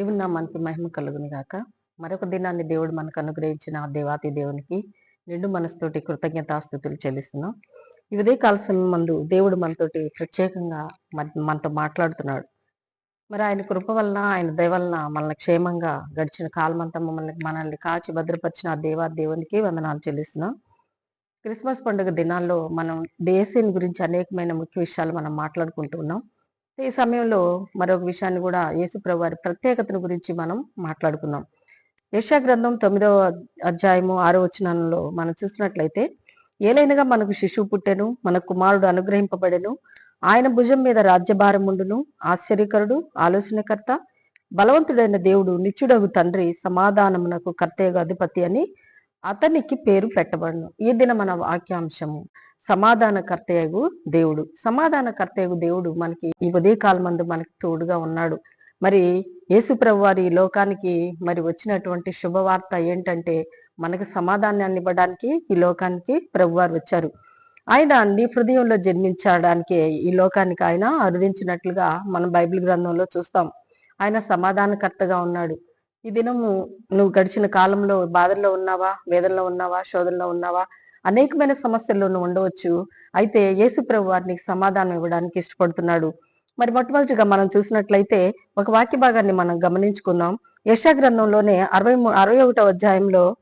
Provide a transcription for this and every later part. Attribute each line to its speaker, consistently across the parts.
Speaker 1: నామానికి మహిమ కలుగుని గాక. మరొక దినాన్ని దేవుడు మనకు అనుగ్రహించిన ఆ దేవాతి దేవునికి నిండు మనసుతోటి కృతజ్ఞతాస్థుతులు చెల్లిస్తున్నాం. ఈ ఉదయ కాల ముందు మందు దేవుడు మనతోటి ప్రత్యేకంగా మనతో మాట్లాడుతున్నాడు. మరి ఆయన కృప వలన ఆయన దయవలన మనల్ని క్షేమంగా గడిచిన కాలమంతా మమ్మల్ని మనల్ని కాచి భద్రపరిచిన ఆ దేవా దేవునికి వందనాలు చెల్లిస్తున్నాం. క్రిస్మస్ పండుగ దినాల్లో మనం దేశం గురించి అనేకమైన ముఖ్య విషయాలు మనం మాట్లాడుకుంటూ ఉన్నాం. ఈ సమయంలో మరొక విషయాన్ని కూడా యేసుప్రభు వారి ప్రత్యేకతను గురించి మనం మాట్లాడుకుందాం. యశా గ్రంథం తొమ్మిదవ అధ్యాయము ఆరో వచనంలో మనం చూసినట్లయితే ఏలైనగా మనకు శిశువు పుట్టెను మన కుమారుడు అనుగ్రహింపబడెను ఆయన భుజం మీద రాజ్యభారం ఉండును ఆశ్చర్యకరుడు ఆలోచనకర్త బలవంతుడైన దేవుడు నిత్యుడగు తండ్రి సమాధానమునకు కర్తయ్యగు అధిపతి అని అతనికి పేరు పెట్టబడును. ఈ దిన మన వాక్యాంశము సమాధానకర్తయగు దేవుడు. సమాధాన కర్తయ్యగు దేవుడు మనకి ఈ ఉదయ మందు మనకి తోడుగా ఉన్నాడు. మరి యేసుప్రభు వారి ఈ లోకానికి మరి వచ్చినటువంటి శుభవార్త ఏంటంటే మనకు సమాధానాన్ని ఇవ్వడానికి ఈ లోకానికి ప్రభువారు వచ్చారు. ఆయన నీ హృదయంలో జన్మించడానికి ఈ లోకానికి ఆయన అరుదించినట్లుగా మనం బైబిల్ గ్రంథంలో చూస్తాం. ఆయన సమాధానకర్తగా ఉన్నాడు. ఈ దినము నువ్వు గడిచిన కాలంలో బాధల్లో ఉన్నావా వేదనలో ఉన్నావా శోధనలో ఉన్నావా? అనేకమైన సమస్యల్లో నువ్వు ఉండవచ్చు. అయితే యేసు వారిని సమాధానం ఇవ్వడానికి ఇష్టపడుతున్నాడు. మరి మొట్టమొదటిగా మనం చూసినట్లయితే ఒక వాక్య భాగాన్ని మనం గమనించుకుందాం. యశా గ్రంథంలోనే అరవై మూ- అరవై ఒకటో అధ్యాయంలో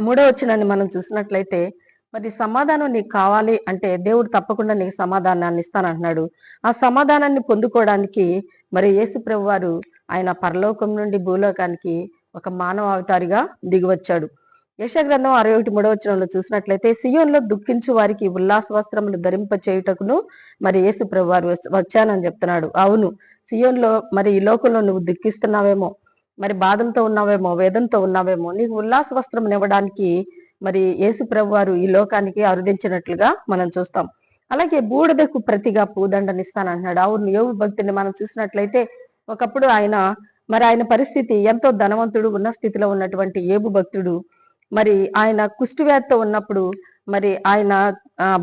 Speaker 1: మూడో వచ్చినాన్ని మనం చూసినట్లయితే మరి సమాధానం నీకు కావాలి అంటే దేవుడు తప్పకుండా నీకు సమాధానాన్ని ఇస్తానంటున్నాడు. ఆ సమాధానాన్ని పొందుకోవడానికి మరి యేసుప్రభు వారు ఆయన పరలోకం నుండి భూలోకానికి ఒక మానవ అవతారిగా దిగివచ్చాడు. యశగ్రంథం అరవై ఒకటి మూడవ వచనంలో చూసినట్లయితే సియోన్లో దుఃఖించు వారికి ఉల్లాస వస్త్రములు ధరింప చేయుటకును మరి యేసు ప్రభు వారు వచ్చానని చెప్తున్నాడు. అవును సియోన్లో మరి ఈ లోకంలో నువ్వు దుఃఖిస్తున్నావేమో మరి బాధంతో ఉన్నావేమో వేదంతో ఉన్నావేమో నీకు ఉల్లాస వస్త్రం ఇవ్వడానికి మరి యేసు ప్రభు వారు ఈ లోకానికి అరుదించినట్లుగా మనం చూస్తాం. అలాగే బూడిదకు ప్రతిగా పూదండనిస్తానంటున్నాడు అవును యోగు భక్తిని మనం చూసినట్లయితే ఒకప్పుడు ఆయన మరి ఆయన పరిస్థితి ఎంతో ధనవంతుడు ఉన్న స్థితిలో ఉన్నటువంటి ఏబు భక్తుడు. మరి ఆయన కుష్టివ్యాధితో ఉన్నప్పుడు మరి ఆయన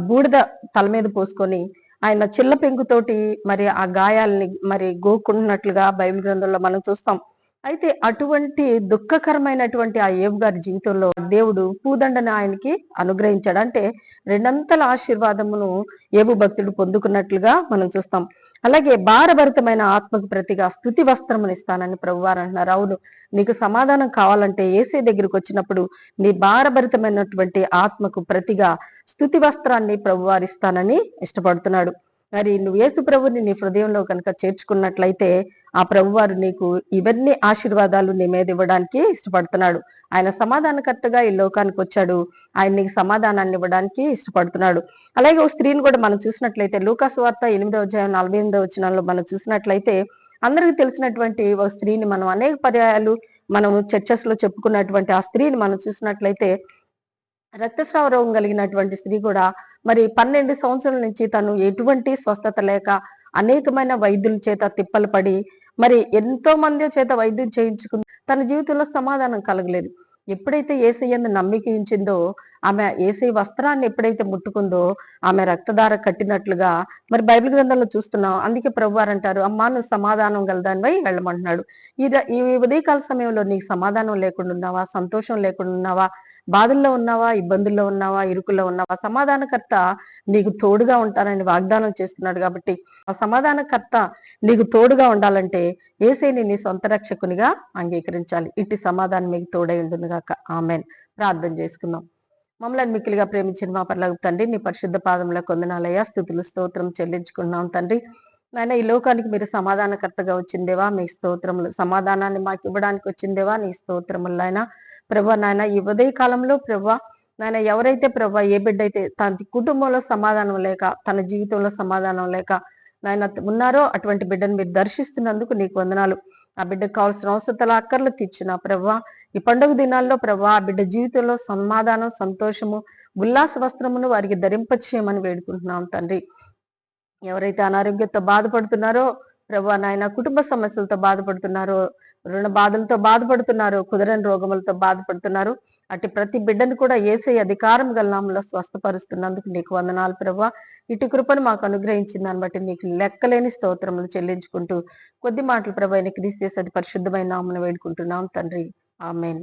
Speaker 1: బూడిద తల మీద పోసుకొని ఆయన చిల్ల పెంకుతోటి మరి ఆ గాయాలని మరి గోకుంటున్నట్లుగా బైబిల్ గ్రంథంలో మనం చూస్తాం. అయితే అటువంటి దుఃఖకరమైనటువంటి ఆ ఏబు గారి జీవితంలో దేవుడు పూదండని ఆయనకి అనుగ్రహించాడు. అంటే రెండంతల ఆశీర్వాదమును ఏబు భక్తుడు పొందుకున్నట్లుగా మనం చూస్తాం. అలాగే భారభరితమైన ఆత్మకు ప్రతిగా స్థుతి వస్త్రమును ఇస్తానని ప్రభువారు అంటున్నారు. అవును నీకు సమాధానం కావాలంటే ఏసీ దగ్గరికి వచ్చినప్పుడు నీ భారభరితమైనటువంటి ఆత్మకు ప్రతిగా స్థుతి వస్త్రాన్ని ప్రభువారిస్తానని ఇష్టపడుతున్నాడు. మరి నువ్వు యేసు ప్రభుని నీ హృదయంలో కనుక చేర్చుకున్నట్లయితే ఆ ప్రభువారు నీకు ఇవన్నీ ఆశీర్వాదాలు నీ మీద ఇవ్వడానికి ఇష్టపడుతున్నాడు. ఆయన సమాధానకర్తగా ఈ లోకానికి వచ్చాడు. ఆయన నీకు సమాధానాన్ని ఇవ్వడానికి ఇష్టపడుతున్నాడు. అలాగే ఓ స్త్రీని కూడా మనం చూసినట్లయితే లూకాసు వార్త ఎనిమిదో అధ్యాయం నలభై ఎనిమిదో వచ్చినాల్లో మనం చూసినట్లయితే అందరికీ తెలిసినటువంటి ఓ స్త్రీని మనం అనేక పర్యాయాలు మనం చర్చస్లో చెప్పుకున్నటువంటి ఆ స్త్రీని మనం చూసినట్లయితే రక్తస్రావ రోగం కలిగినటువంటి స్త్రీ కూడా మరి పన్నెండు సంవత్సరాల నుంచి తను ఎటువంటి స్వస్థత లేక అనేకమైన వైద్యుల చేత తిప్పలు పడి మరి ఎంతో మంది చేత వైద్యం చేయించుకుంది తన జీవితంలో సమాధానం కలగలేదు. ఎప్పుడైతే ఏసయ్యను నమ్మిక ఉంచిందో ఆమె ఏసై వస్త్రాన్ని ఎప్పుడైతే ముట్టుకుందో ఆమె రక్తధార కట్టినట్లుగా మరి బైబిల్ గ్రంథంలో చూస్తున్నాం. అందుకే ప్రభు వారు అంటారు అమ్మా నువ్వు సమాధానం గలదానివై వెళ్ళమంటున్నాడు. ఈ ఈ ఉదయకాల సమయంలో నీకు సమాధానం లేకుండా ఉన్నావా? సంతోషం లేకుండా ఉన్నావా? బాధల్లో ఉన్నావా? ఇబ్బందుల్లో ఉన్నావా? ఇరుకుల్లో ఉన్నావా? సమాధానకర్త నీకు తోడుగా ఉంటానని వాగ్దానం చేస్తున్నాడు కాబట్టి ఆ సమాధానకర్త నీకు తోడుగా ఉండాలంటే ఏసేని నీ సొంత రక్షకునిగా అంగీకరించాలి. ఇట్టి సమాధానం మీకు తోడై ఉండునుగాక. ఆమెన్. ప్రార్థన చేసుకుందాం. మమ్మల్ని మిక్కిలిగా ప్రేమించిన మా పర్లకు తండ్రి నీ పరిశుద్ధ పాదంలో కొందనాలయ్యా స్థుతులు స్తోత్రం చెల్లించుకున్నాం తండ్రి. నాయన ఈ లోకానికి మీరు సమాధానకర్తగా వచ్చిందేవా? మీ స్తోత్రములు సమాధానాన్ని మాకు ఇవ్వడానికి వచ్చిందేవా నీ స్తోత్రములు నాయన. ప్రభా నాయన ఈ ఉదయ కాలంలో ప్రభా నాయన ఎవరైతే ప్రభా ఏ బిడ్డ అయితే తన కుటుంబంలో సమాధానం లేక తన జీవితంలో సమాధానం లేక నాయన ఉన్నారో అటువంటి బిడ్డను మీరు దర్శిస్తున్నందుకు నీకు వందనాలు. ఆ బిడ్డకు కావాల్సిన అవసరతల అక్కర్లు తీర్చిన ప్రభా ఈ పండుగ దినాల్లో ప్రభా ఆ బిడ్డ జీవితంలో సమాధానం సంతోషము ఉల్లాస వస్త్రమును వారికి ధరింపచేయమని వేడుకుంటున్నాం తండ్రి. ఎవరైతే అనారోగ్యంతో బాధపడుతున్నారో ప్రభా నాయన కుటుంబ సమస్యలతో బాధపడుతున్నారు రుణ బాధలతో బాధపడుతున్నారు కుదరని రోగములతో బాధపడుతున్నారు. అటు ప్రతి బిడ్డను కూడా ఏసై అధికారం గల నామంలో స్వస్థపరుస్తున్నందుకు నీకు వందనాలు ప్రభా. ఇటు కృపను మాకు అనుగ్రహించిన దాన్ని బట్టి నీకు లెక్కలేని స్తోత్రములు చెల్లించుకుంటూ కొద్ది మాటలు ప్రభా క్రీస్తు అది పరిశుద్ధమైన నామను వేడుకుంటున్నాం తండ్రి. ఆమెన్.